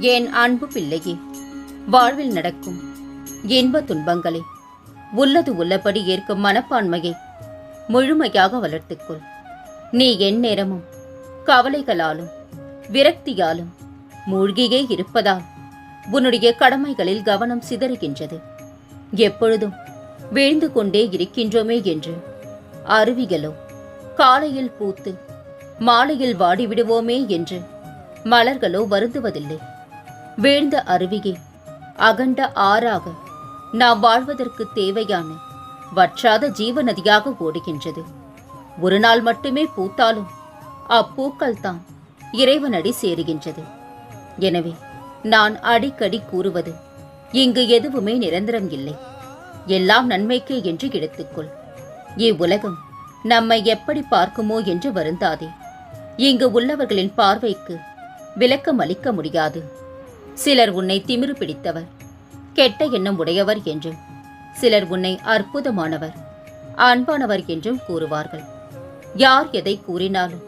என் அன்பு பிள்ளையே? வாழ்வில் நடக்கும் இன்ப துன்பங்களை உள்ளது உள்ளபடி ஏற்கும் மனப்பான்மையை முழுமையாக வளர்த்துக்கொள். நீ என் நேரமும் கவலைகளாலும் விரக்தியாலும் மூழ்கியே இருப்பதால் உன்னுடைய கடமைகளில் கவனம் சிதறுகின்றது. எப்பொழுதும் வீழ்ந்து கொண்டே இருக்கின்றோமே என்று அருவிகளோ காலையில் பூத்து மாலையில் வாடிவிடுவோமே என்று மலர்களோ வருந்துவதில்லை. வீழ்ந்த அருவியே அகண்ட ஆறாக நாம் வாழ்வதற்கு தேவையான வற்றாத ஜீவ நதியாக ஓடுகின்றது. ஒரு நாள் மட்டுமே பூத்தாலும் அப்பூக்கள் தான் இறைவனடி சேருகின்றது. எனவே நான் அடிக்கடி கூறுவது இங்கு எதுவுமே நிரந்தரம் இல்லை. எல்லாம் நன்மைக்கே என்று எடுத்துக்கொள். இவ்வுலகம் நம்மை எப்படி பார்க்குமோ என்று வருந்தாதே. இங்கு உள்ளவர்களின் பார்வைக்கு விளக்கம் அளிக்க முடியாது. சிலர் உன்னை திமிரு பிடித்தவர். கெட்ட எண்ணம் உடையவர் என்றும் சிலர் உன்னை அற்புதமானவர் அன்பானவர் என்றும் கூறுவார்கள். யார் எதை கூறினாலும்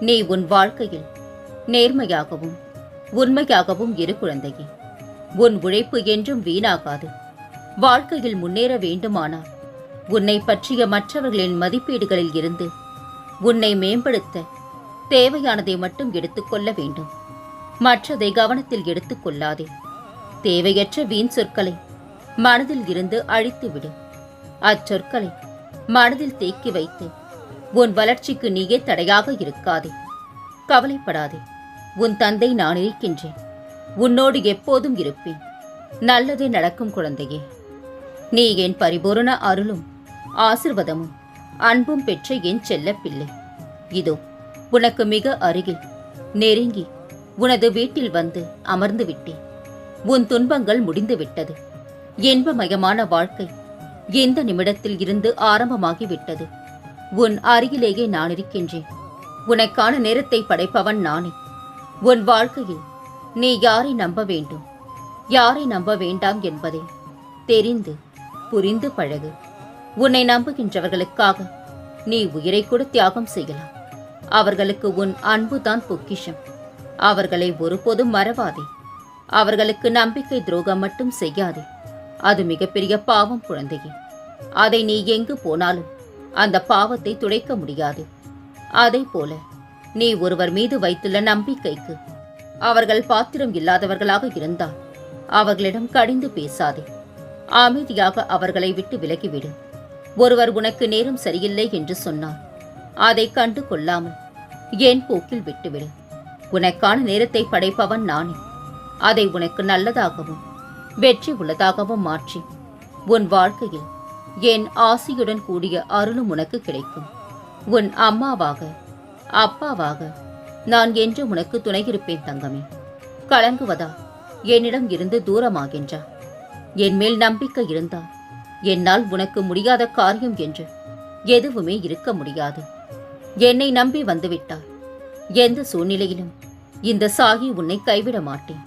நீ உன் வாழ்க்கையில் நேர்மையாகவும் உண்மையாகவும் இரு குழந்தையே. உன் உழைப்பு என்றும் வீணாகாது. வாழ்க்கையில் முன்னேற வேண்டுமானால் உன்னை பற்றிய மற்றவர்களின் மதிப்பீடுகளில் இருந்து உன்னை மேம்படுத்த தேவையானதை மட்டும் எடுத்துக்கொள்ள வேண்டும். மற்றதை கவனத்தில் எடுத்துக்கொள்ளாதே தேவையற்ற வீண் சொற்களை மனதில் இருந்து அழித்துவிடு அச்சொற்களை மனதில் தேக்கி வைத்து உன் வளர்ச்சிக்கு நீயே தடையாக இருக்காதே. கவலைப்படாதே. உன் தந்தை நான் இருக்கின்றேன். உன்னோடு எப்போதும் இருப்பேன். நல்லதே நடக்கும் குழந்தையே. நீ என் பரிபூரண அருளும் ஆசிர்வாதமும் அன்பும் பெற்ற என் செல்லப் பிள்ளை இதோ உனக்கு மிக அருகில் நெருங்கி உனது வீட்டில் வந்து அமர்ந்து விட்டேன். உன் துன்பங்கள் முடிந்து விட்டது. இன்பமயமான வாழ்க்கை எந்த நிமிடத்தில் இருந்து ஆரம்பமாகி விட்டது. உன் அருகிலேயே நான் இருக்கின்றேன் உனக்கான நேரத்தை படைப்பவன் நானே. உன் வாழ்க்கையில் நீ யாரை நம்ப வேண்டும்? யாரை நம்ப வேண்டாம் என்பதை தெரிந்து புரிந்து பழகு. உன்னை நம்புகின்றவர்களுக்காக நீ உயிரை கூட தியாகம் செய்யலாம். அவர்களுக்கு உன் அன்புதான் பொக்கிஷம். அவர்களை ஒருபோதும் மறவாதே. அவர்களுக்கு நம்பிக்கை துரோகம் மட்டும் செய்யாதே. அது மிகப்பெரிய பாவம் குழந்தையே. அதை நீ எங்கு போனாலும் அந்த பாவத்தை துடைக்க முடியாது. அதே போல நீ ஒருவர் மீது வைத்துள்ள நம்பிக்கைக்கு அவர்கள் பாத்திரம் இல்லாதவர்களாக இருந்தால் அவர்களிடம் கடிந்து பேசாதே. அமைதியாக அவர்களை விட்டு விலகிவிடு. ஒருவர் உனக்கு நேரம் சரியில்லை என்று சொன்னார் அதை கண்டு கொள்ளாமல் என் போக்கில் விட்டுவிடு. உனக்கான நேரத்தை படைப்பவன் நானே. அதை உனக்கு நல்லதாகவும் வெற்றி உள்ளதாகவும் மாற்றி. உன் வாழ்க்கையில் என் ஆசியுடன் கூடிய அருளும் உனக்கு கிடைக்கும். உன் அம்மாவாக அப்பாவாக நான் என்று உனக்கு துணையிருப்பேன் தங்கமே. கலங்குவதா? என்னிடம் இருந்து தூரமாகின்றா. என் மேல் நம்பிக்கை இருந்தால் என்னால் உனக்கு முடியாத காரியம் என்று எதுவுமே இருக்க முடியாது. என்னை நம்பி வந்துவிட்டார் எந்த சூழ்நிலையிலும் இந்த சாகி உன்னை கைவிட மாட்டேன்.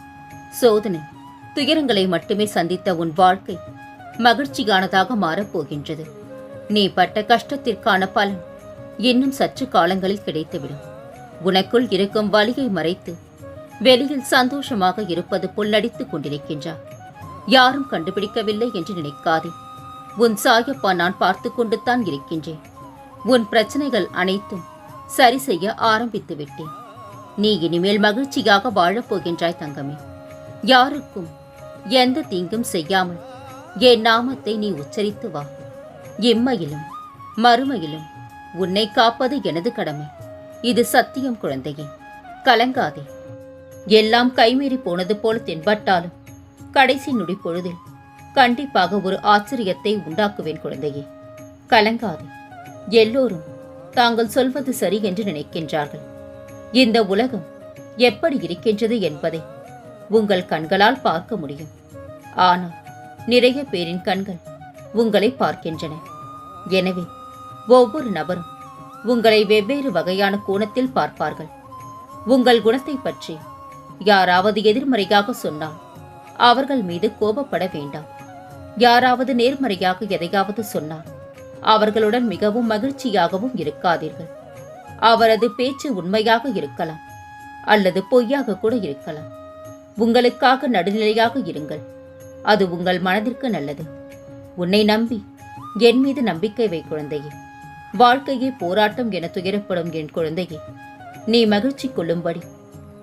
சோதனை துயரங்களை மட்டுமே சந்தித்த உன் வாழ்க்கை மகிழ்ச்சியானதாக மாறப்போகின்றது. நீ பட்ட கஷ்டத்திற்கான பலன் இன்னும் சற்று காலங்களில் கிடைத்துவிடும். உனக்குள் இருக்கும் வழியை மறைத்து வெளியில் சந்தோஷமாக இருப்பது போல் நடித்துக் கொண்டிருக்கின்றார் யாரும் கண்டுபிடிக்கவில்லை என்று நினைக்காதே. உன் சாயப்பா நான் பார்த்து கொண்டுத்தான் இருக்கின்றேன். உன் பிரச்சனைகள் அனைத்தும் சரி செய்ய ஆரம்பித்து விட்டேன் நீ இனிமேல் மகிழ்ச்சியாக வாழப் போகின்றாய் தங்கமே. யாருக்கும் எந்த தீங்கும் செய்யாமல் என் நாமத்தை நீ உச்சரித்து வா. இம்மையிலும் மறுமையிலும் உன்னை காப்பது எனது கடமை. இது சத்தியம் குழந்தையே. கலங்காதே. எல்லாம் கைமீறி போனது போல தென்பட்டாலும் கடைசி நொடி பொழுதில் கண்டிப்பாக ஒரு ஆச்சரியத்தை உண்டாக்குவேன் குழந்தையே. கலங்காதே. எல்லோரும் தாங்கள் சொல்வது சரி என்று நினைக்கின்றார்கள். இந்த உலகம் எப்படி இருக்கின்றது என்பதை உங்கள் கண்களால் பார்க்க முடியும். ஆனால் நிறைய பேரின் கண்கள் உங்களை பார்க்கின்றன. எனவே ஒவ்வொரு நபரும் உங்களை வெவ்வேறு வகையான கோணத்தில் பார்ப்பார்கள். உங்கள் குணத்தை பற்றி யாராவது எதிர்மறையாக சொன்னால் அவர்கள் மீது கோபப்பட வேண்டாம். யாராவது நேர்மறையாக எதையாவது சொன்னால் அவர்களுடன் மிகவும் மகிழ்ச்சியாகவும் இருக்காதீர்கள். அவரது பேச்சு உண்மையாக இருக்கலாம் அல்லது பொய்யாக கூட இருக்கலாம். உங்களுக்காக நடுநிலையாக இருங்கள். அது உங்கள் மனதிற்கு நல்லது. உன்னை நம்பி என் மீது நம்பிக்கை வை குழந்தையே. வாழ்க்கையே போராட்டம் என துயரப்படும் என் குழந்தையே நீ மகிழ்ச்சி கொள்ளும்படி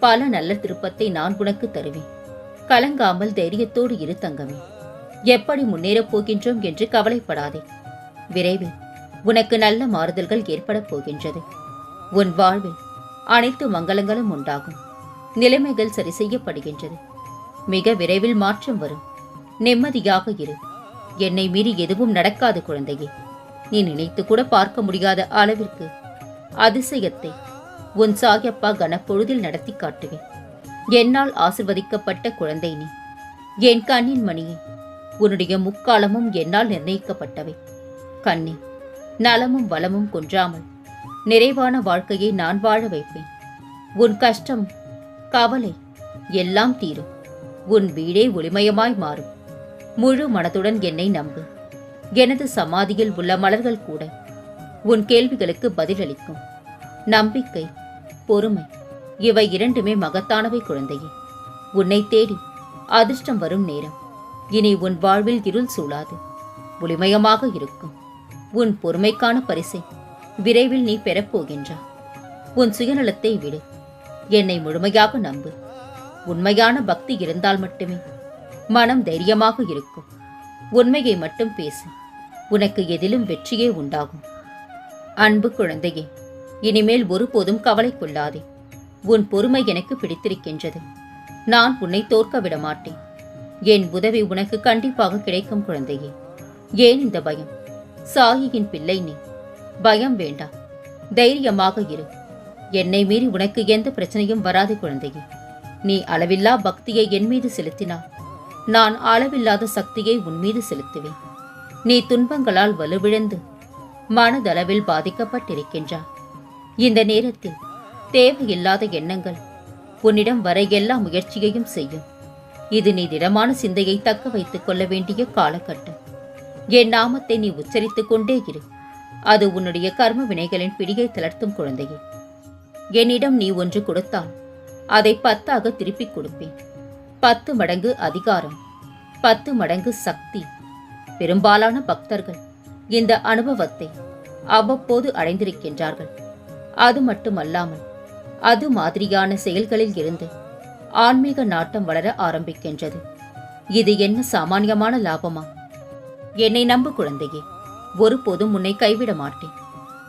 பல நல்ல திருப்பத்தை நான் உனக்கு தருவேன். கலங்காமல் தைரியத்தோடு இரு தங்கமே. எப்படி முன்னேறப் போகின்றோம் என்று கவலைப்படாதே. விரைவில் உனக்கு நல்ல மாறுதல்கள் ஏற்படப் போகின்றது. உன் வாழ்வில் அனைத்து மங்களங்களும் உண்டாகும். நிலைமைகள் சரி செய்யப்படுகின்றது. மிக விரைவில் மாற்றம் வரும். நிம்மதியாக இரு. என்னை மீறி எதுவும் நடக்காது குழந்தையே. நீ நினைத்து கூட பார்க்க முடியாத அளவிற்கு அதிசயத்தை உன் சாயப்பா கனப்பொழுதில் நடத்தி காட்டுவேன். என்னால் ஆசிர்வதிக்கப்பட்ட குழந்தை நீ. என் கண்ணின் மணியே உன்னுடைய முக்காலமும் என்னால் நிர்ணயிக்கப்பட்டவை. கண்ணி நலமும் வளமும் குன்றாமல் நிறைவான வாழ்க்கையை நான் வாழ வைப்பேன். உன் கஷ்டம் கவலை எல்லாம் தீரும். உன் வீடே ஒளிமயமாய் மாறும். முழு மனதுடன் என்னை நம்பு. எனது சமாதியில் உள்ள மலர்கள் கூட உன் கேள்விகளுக்கு பதிலளிக்கும். நம்பிக்கை பொறுமை இவை இரண்டுமே மகத்தானவை குழந்தையே. உன்னை தேடி அதிர்ஷ்டம் வரும் நேரம். இனி உன் வாழ்வில் இருள் சூழாது. ஒளிமயமாக இருக்கும். உன் பொறுமைக்கான பரிசை விரைவில் நீ பெறப்போகின்றா உன் சுயநலத்தை விடு. என்னை முழுமையாக நம்பு. உண்மையான பக்தி இருந்தால் மட்டுமே மனம் தைரியமாக இருக்கும். உண்மையை மட்டும் பேசு. உனக்கு எதிலும் வெற்றியே உண்டாகும். அன்பு குழந்தையே இனிமேல் ஒருபோதும் கவலை கொள்ளாதே. உன் பொறுமை எனக்கு பிடித்திருக்கின்றது. நான் உன்னை தோற்க விட மாட்டேன் என் உதவி உனக்கு கண்டிப்பாக கிடைக்கும் குழந்தையே. ஏன் இந்த பயம்? சாகியின் பிள்ளை நீ. பயம் வேண்டாம் தைரியமாக இரு. என்னை மீறி உனக்கு எந்த பிரச்சனையும் வராது குழந்தையே. நீ அளவில்லா பக்தியை என் மீது செலுத்தினால் நான் அளவில்லாத சக்தியை உன் மீது செலுத்துவேன். நீ துன்பங்களால் வலுவிழந்து மனதளவில் பாதிக்கப்பட்டிருக்கின்றாய் இந்த நேரத்தில் தேவையில்லாத எண்ணங்கள் உன்னிடம் வர எல்லா முயற்சியையும் செய்யும். இது நீ திடமான சிந்தையை தக்க வைத்துக் கொள்ள வேண்டிய காலகட்டம். என் நாமத்தை நீ உச்சரித்துக் கொண்டே இரு. அது உன்னுடைய கர்ம வினைகளின் பிடியை தளர்த்தும் குழந்தையே. என்னிடம் நீ ஒன்று கொடுத்தால் அதை பத்தாக திருப்பிக் கொடுப்பேன். பத்து மடங்கு அதிகாரம் பத்து மடங்கு சக்தி. பெரும்பாலான பக்தர்கள் இந்த அனுபவத்தை அவ்வப்போது அடைந்திருக்கின்றார்கள். அது மட்டுமல்லாமல் அது மாதிரியான செயல்களில் இருந்து ஆன்மீக நாட்டம் வளர ஆரம்பிக்கின்றது. இது என்ன சாமானியமான லாபமா? என்னை நம்பு குழந்தையே. ஒருபோதும் உன்னை கைவிட மாட்டேன்.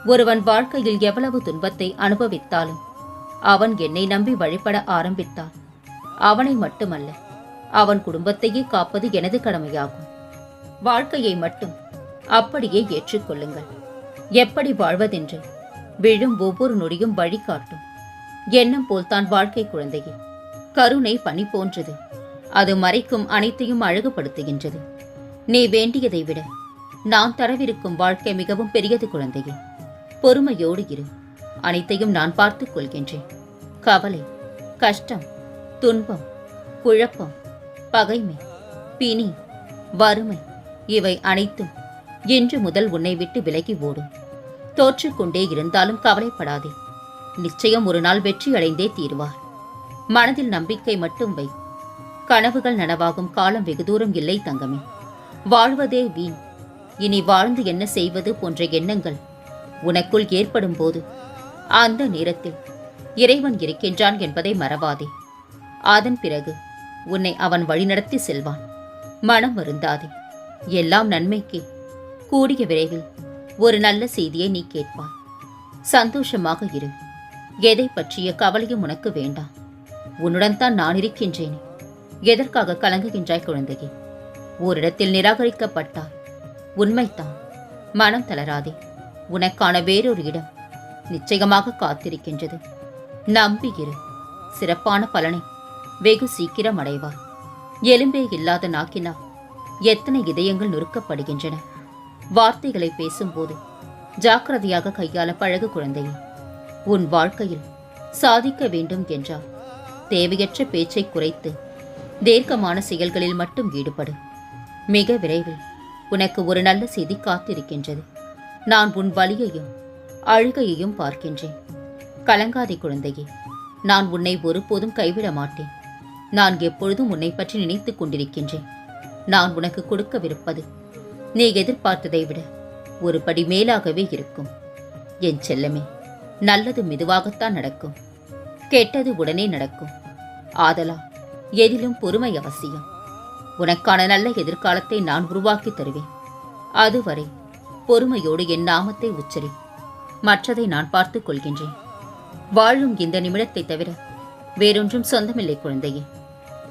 ஒருவன் வாழ்க்கையில் எவ்வளவு துன்பத்தை அனுபவித்தாலும் அவன் என்னை நம்பி வழிபட ஆரம்பித்தான். அவனை மட்டுமல்ல அவன் குடும்பத்தையே காப்பது எனது கடமையாகும். வாழ்க்கையை மட்டும் அப்படியே ஏற்றுக்கொள்ளுங்கள். எப்படி வாழ்வதென்று விழும் ஒவ்வொரு நொடியும் வழிகாட்டும் எண்ணம் போல்தான் வாழ்க்கை குழந்தையே. கருணை பனி போன்றது. அது மறைக்கும் அனைத்தையும் அழகுபடுத்துகின்றது. நீ வேண்டியதை விட நான் தரவிருக்கும் வாழ்க்கை மிகவும் பெரியது குழந்தையே. பொறுமையோடு இரு. அனைத்தையும் நான் பார்த்துக் கொள்கின்றேன். கவலை கஷ்டம் துன்பம் குழப்பம் பகைமை பிணி வறுமை இவை அனைத்தும் இன்று முதல் உன்னை விட்டு விலகி ஓடும். தோற்றுக்கொண்டே இருந்தாலும் கவலைப்படாதே. நிச்சயம் ஒரு நாள் வெற்றி அடைந்தே தீருவார் மனதில் நம்பிக்கை மட்டும் வை. கனவுகள் நனவாகும் காலம் வெகு தூரம் இல்லை தங்கமே. வாழ்வதே வீண். இனி வாழ்ந்து என்ன செய்வது போன்ற எண்ணங்கள் உனக்குள் ஏற்படும் போது அந்த நேரத்தில் இறைவன் இருக்கின்றான் என்பதை மறவாதே. அதன் பிறகு உன்னை அவன் வழிநடத்தி செல்வான். மனம் வருந்தாதே. எல்லாம் நன்மைக்கே. கூடிய விரைவில் ஒரு நல்ல செய்தியை நீ கேட்பாய். சந்தோஷமாக இரு. எதை பற்றிய கவலையும் உனக்கு வேண்டாம். உன்னுடன் தான் நான் இருக்கின்றேன். எதற்காக கலங்குகின்றாய் குழந்தையே? ஓரிடத்தில் நிராகரிக்கப்பட்டாய். உண்மைதான். மனம் தளராதே. உனக்கான வேறொரு இடம் நிச்சயமாக காத்திருக்கின்றது. நம்பியிரு சிறப்பான பலனை வெகு சீக்கிரம் அடைவார் எலும்பே இல்லாத நாக்கினால் எத்தனை இதயங்கள் நொறுக்கப்படுகின்றன. வார்த்தைகளை பேசும்போது ஜாக்கிரதையாக கையாள பழகு குழந்தையே. உன் வாழ்க்கையில் சாதிக்க வேண்டும் என்றார் தேவையற்ற பேச்சை குறைத்து தீர்க்கமான செயல்களில் மட்டும் ஈடுபடும் மிக விரைவில் உனக்கு ஒரு நல்ல செய்தி காத்திருக்கின்றது. நான் உன் வலியையும் அழுகையையும் பார்க்கின்றேன். கலங்காதே குழந்தையே நான் உன்னை ஒருபோதும் கைவிட மாட்டேன். நான் எப்பொழுதும் உன்னை பற்றி நினைத்துக் கொண்டிருக்கின்றேன். நான் உனக்கு கொடுக்கவிருப்பது நீ எதிர்பார்த்ததை விட ஒரு படி மேலாகவே இருக்கும். என் செல்லமே நல்லது மெதுவாகத்தான் நடக்கும். கெட்டது உடனே நடக்கும். ஆதலா எதிலும் பொறுமை அவசியம். உனக்கான நல்ல எதிர்காலத்தை நான் உருவாக்கி தருவேன். அதுவரை பொறுமையோடு என் நாமத்தை உச்சரி. மற்றதை நான் பார்த்துக் கொள்கின்றேன். வாழும் இந்த நிமிடத்தை தவிர வேறொன்றும் சொந்தமில்லை குழந்தையே.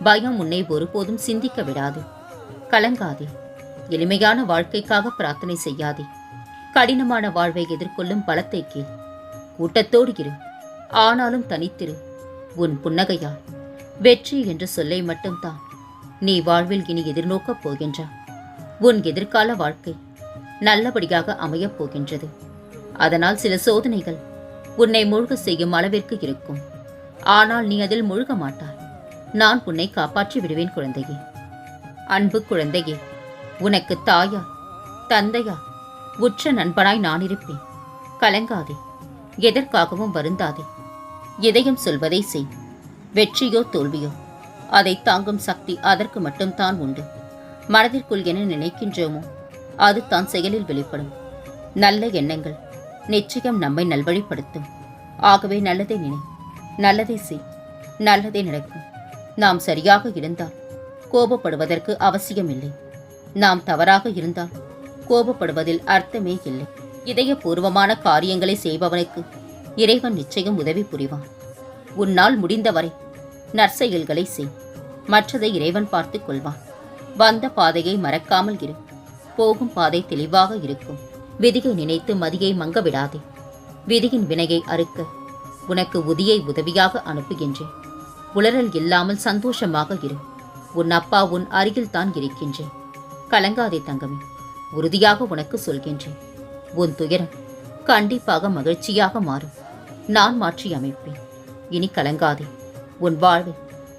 பயம் உன்னை ஒருபோதும் சிந்திக்க விடாது. கலங்காதே. எளிமையான வாழ்க்கைக்காக பிரார்த்தனை செய்யாதே. கடினமான வாழ்வை எதிர்கொள்ளும் பலத்தை கீழ் கூட்டத்தோடு இரு. ஆனாலும் தனித்திரு. உன் புன்னகையால் வெற்றி என்ற சொல்லை மட்டும்தான். நீ வாழ்வில் இனி எதிர்நோக்கப் போகின்றா. உன் எதிர்கால வாழ்க்கை நல்லபடியாக அமையப் போகின்றது. அதனால் சில சோதனைகள் உன்னை மூழ்க செய்யும் அளவிற்கு இருக்கும். ஆனால் நீ அதில் மூழ்க மாட்டாய். நான் உன்னை காப்பாற்றி விடுவேன் குழந்தையே. அன்பு குழந்தையே உனக்கு தாயா தந்தையா உற்ற நண்பனாய் நான் இருப்பேன். கலங்காதே எதற்காகவும் வருந்தாதே. இதயம் சொல்வதை செய். வெற்றியோ தோல்வியோ. அதை தாங்கும் சக்தி அதற்கு மட்டும்தான் உண்டு. மனதிற்குள் என்ன நினைக்கின்றோமோ அது தான் செயலில் வெளிப்படும். நல்ல எண்ணங்கள் நிச்சயம் நம்மை நல்வழிப்படுத்தும். ஆகவே நல்லதை நினை நல்லதை செய் நல்லதே நடக்கும். நாம் சரியாக இருந்தால் கோபப்படுவதற்கு அவசியமில்லை. நாம் தவறாக இருந்தால் கோபப்படுவதில் அர்த்தமே இல்லை. இதயபூர்வமான காரியங்களை செய்பவனுக்கு இறைவன் நிச்சயம் உதவி புரிவான். உன்னால் முடிந்தவரை நற்செயல்களை செய். மற்றதை இறைவன் பார்த்துக் கொள்வான். வந்த பாதையை மறக்காமல் இரு. போகும் பாதை தெளிவாக இருக்கும். விதியை நினைத்து மதியை மங்க விடாதே விதியின் வினையை அறுக்க உனக்கு உதியை உதவியாக அனுப்புகின்றேன். உளறல் இல்லாமல் சந்தோஷமாக இரு. உன் அப்பா உன் அருகில் தான் இருக்கின்றேன். கலங்காதே தங்கமே. உறுதியாக உனக்கு சொல்கின்றேன். உன் துயரம் கண்டிப்பாக மகிழ்ச்சியாக மாறும். நான் மாற்றி அமைப்பேன். இனி கலங்காதே. உன் வாழ்வில்